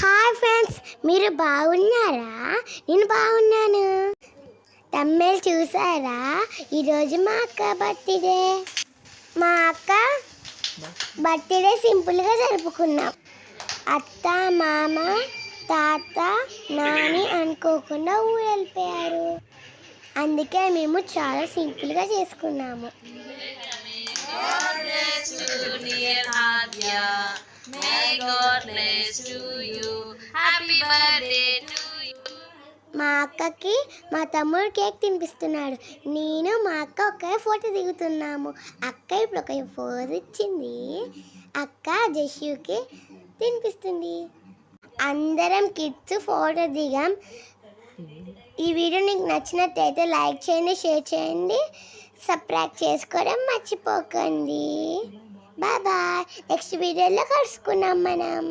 Hi friends మీరు బాగున్నారా? నేను బాగున్నాను. తమ్మేలు చూసారా? ఈరోజు మా అక్క బర్త్డే. మా అక్క బర్త్డే సింపుల్గా జరుపుకున్నాం. అత్త మామ తాత నాని అనుకోకుండా ఊరు వెళ్ళిపోయారు. అందుకే మేము చాలా సింపుల్గా చేసుకున్నాము. May God bless to you. మా అక్కకి మా తమ్ముడు కేక్ తినిపిస్తున్నాడు. నేను మా అక్క ఒకే ఫోటో దిగుతున్నాము. అక్క ఇప్పుడు ఒక ఫోజ్ ఇచ్చింది. అక్క జష్యూకి తినిపిస్తుంది. అందరం కిడ్స్ ఫోటో దిగాం. ఈ వీడియో నీకు నచ్చినట్టయితే లైక్ చేయండి షేర్ చేయండి సబ్స్క్రైబ్ చేసుకోవడం మర్చిపోకండి. బాయ్ నెక్స్ట్ వీడియోలో కలుసుకున్నాం మనం.